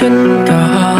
Nasaan ka?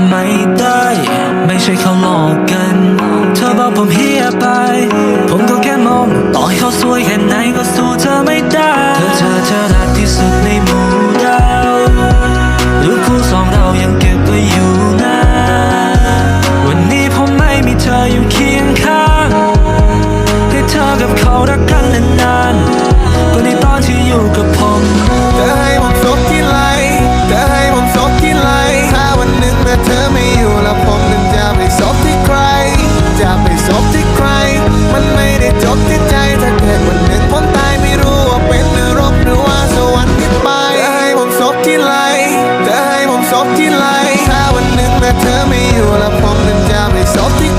ำไม่ได้ ไม่ใช่เขาหลอกกัน เธอบอกผมเฮียไป ผมก็แค่มองต่อให้เขาสวยแค่ไหน เธอไม่อยู่แล้วผมนั้นจะไปสบที่